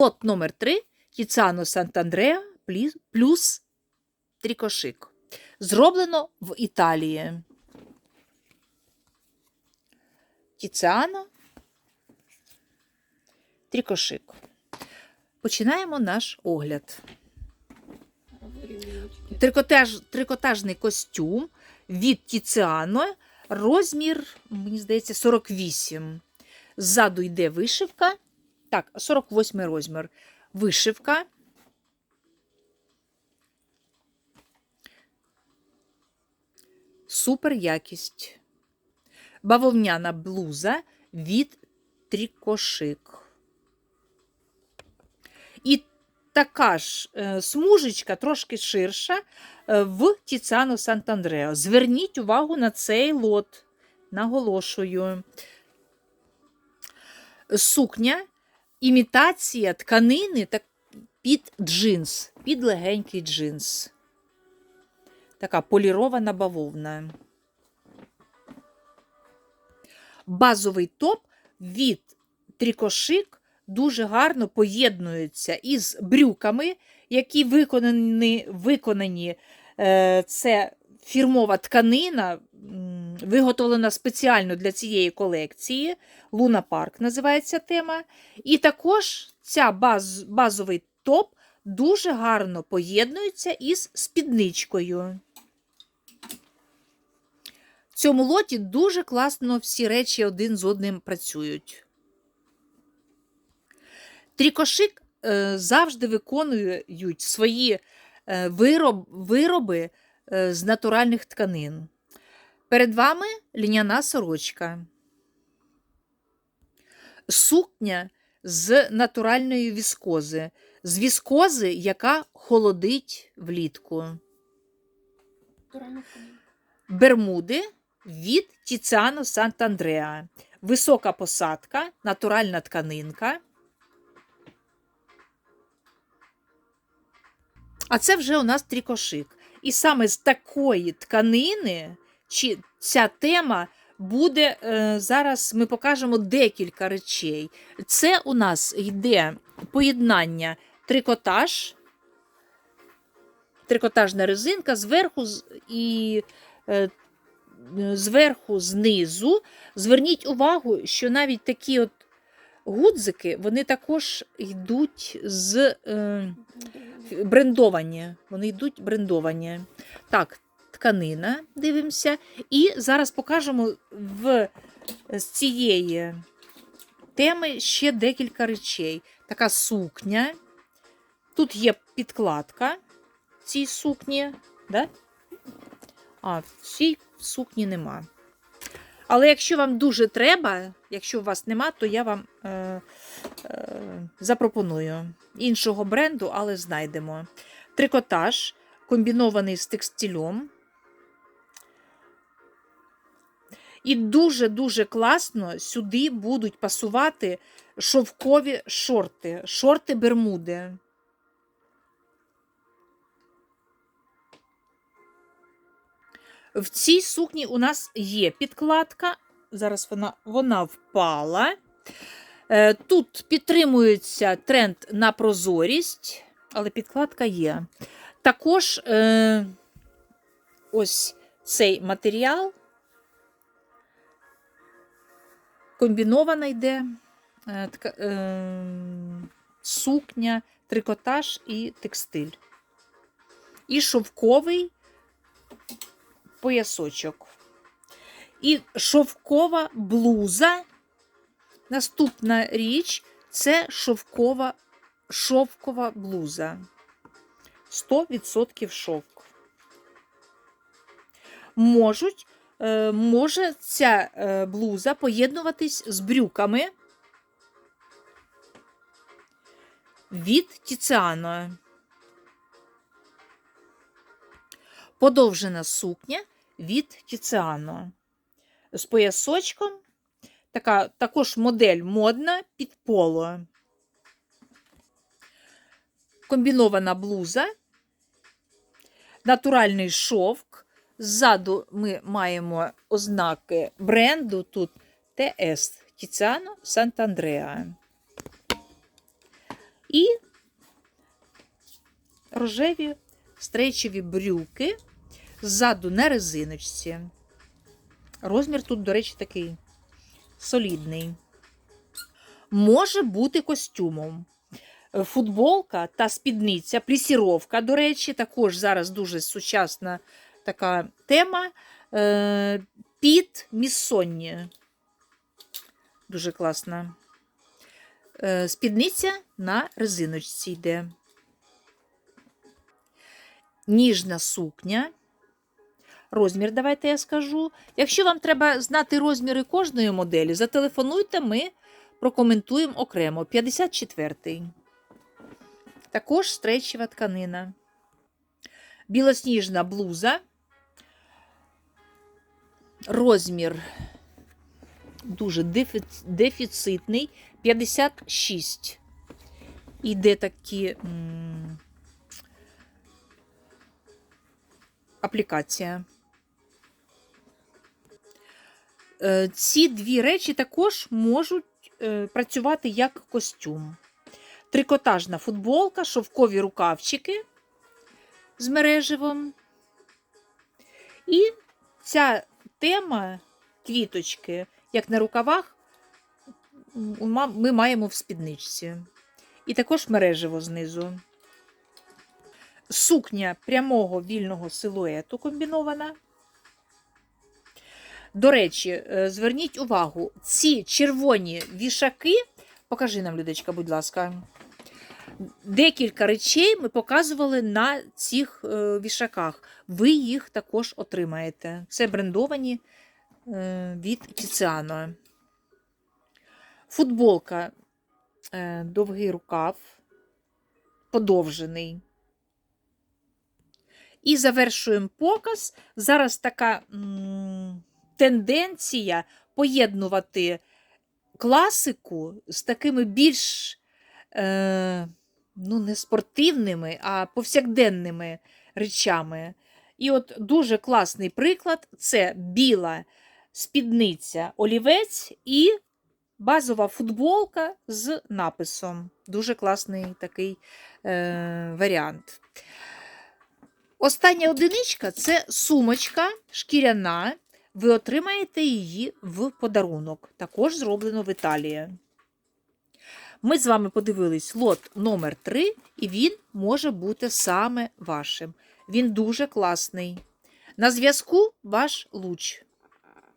Лот номер 3 Тіцано Сантандреа плюс- трікошик. Зроблено в Італії. Тіцано трікошик. Починаємо наш огляд. Трикотаж, трикотажний костюм від Тіціано, розмір, мені здається, 48. Ззаду йде вишивка. Так, 48 розмір. Вишивка. Супер якість. Бавовняна блуза від трікошик. І така ж е, смужечка, трошки ширша, е, в Тіцано Сантандрео. Зверніть увагу на цей лот. Наголошую. Сукня, імітація тканини так, під джинс, під легенький джинс. Така полірована бавовна. Базовий топ від трікошик дуже гарно поєднується із брюками, які виконані, виконані е, це фірмова тканина, виготовлена спеціально для цієї колекції. Луна Парк називається тема. І також ця баз, базовий топ дуже гарно поєднується із спідничкою. В цьому лоті дуже класно всі речі один з одним працюють. Трікошик е, завжди виконують свої е, вироб, вироби е, з натуральних тканин. Перед вами ліняна сорочка. Сукня з натуральної віскози, з віскози, яка холодить влітку. Бермуди від Тіціано Сант'Андреа. Висока посадка, натуральна тканинка. А це вже у нас трікошик. І саме з такої тканини, чи ця тема буде е, зараз. Ми покажемо декілька речей. Це у нас йде поєднання трикотаж, трикотажна резинка зверху і е, зверху знизу. Зверніть увагу, що навіть такі от гудзики, вони також йдуть з. Е, брендовані. Вони йдуть брендовані. Так, тканина, дивимося. І зараз покажемо в, з цієї теми ще декілька речей. Така сукня. Тут є підкладка цій сукні. Да? А, в цій сукні нема. Але якщо вам дуже треба, якщо у вас нема, то я вам е, е, запропоную іншого бренду, але знайдемо. Трикотаж комбінований з текстилем. І дуже-дуже класно сюди будуть пасувати шовкові шорти, шорти Бермуди. В цій сукні у нас є підкладка. Зараз вона, вона впала. Е, Тут підтримується тренд на прозорість, але підкладка є. Також е, ось цей матеріал комбінована йде е, така, е, сукня, трикотаж і текстиль. І шовковий поясочок. І шовкова блуза. Наступна річ це шовкова, шовкова блуза. 100% шовк. Можуть, може ця е, блуза поєднуватись з брюками від Тіціано. Подовжена сукня від Тіціано. З поясочком. Така також модель модна під поло. Комбінована блуза, натуральний шовк. Ззаду ми маємо ознаки бренду тут ТС Тіціано Сант'Андреа. І рожеві стрейчеві брюки ззаду на резиночці. Розмір тут, до речі, такий солідний. Може бути костюмом. Футболка та спідниця, плісіровка, до речі, також зараз дуже сучасна така тема. Е, Під міссонні. Дуже класна. Е, Спідниця на резиночці йде. Ніжна сукня. Розмір, давайте я скажу. Якщо вам треба знати розміри кожної моделі, зателефонуйте, ми прокоментуємо окремо. 54-й. Також стрейчева тканина. Білосніжна блуза. Розмір дуже дефіцитний 56. Іде такі м, аплікація. Е, Ці дві речі також можуть е, працювати як костюм. Трикотажна футболка, шовкові рукавчики з мереживом. І ця тема квіточки, як на рукавах, ми маємо в спідничці. І також мереживо знизу. Сукня прямого вільного силуету комбінована. До речі, е, зверніть увагу, ці червоні вішаки, покажи нам, Людочка, будь ласка. Декілька речей ми показували на цих е, вішаках. Ви їх також отримаєте. Це брендовані е, від Тіціано. Футболка, е, довгий рукав, подовжений. І завершуємо показ. Зараз така м, тенденція поєднувати класику з такими більш ну, не спортивними, а повсякденними речами. І от дуже класний приклад це біла спідниця олівець і базова футболка з написом. Дуже класний такий е, варіант. Остання одиничка це сумочка шкіряна. Ви отримаєте її в подарунок. Також зроблено в Італії. Ми з вами подивились лот номер 3 і він може бути саме вашим. Він дуже класний. На зв'язку ваш луч.